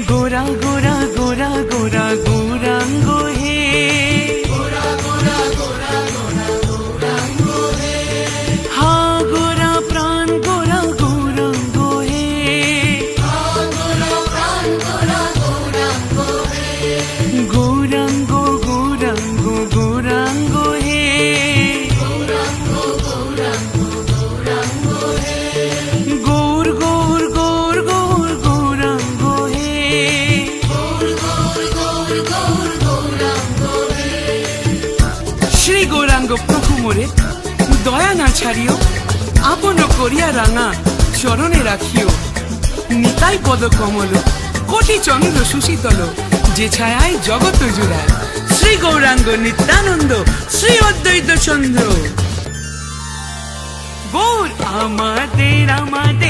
গোরা গোরা গোরা গোরা গৌরাঙ্গ শ্রী গৌরাঙ্গ প্রভু মোরে দয়া না ছাড়িও আপন করিয়া রাঙা চরণে রাখিও নিতাই পদ কমল কোটি চন্দ্র সুশীতল যে ছায়ায় জগত জুড়ায় শ্রী গৌরাঙ্গ নিত্যানন্দ শ্রী অদ্বৈত চন্দ্র গৌর আমাদের আমাদের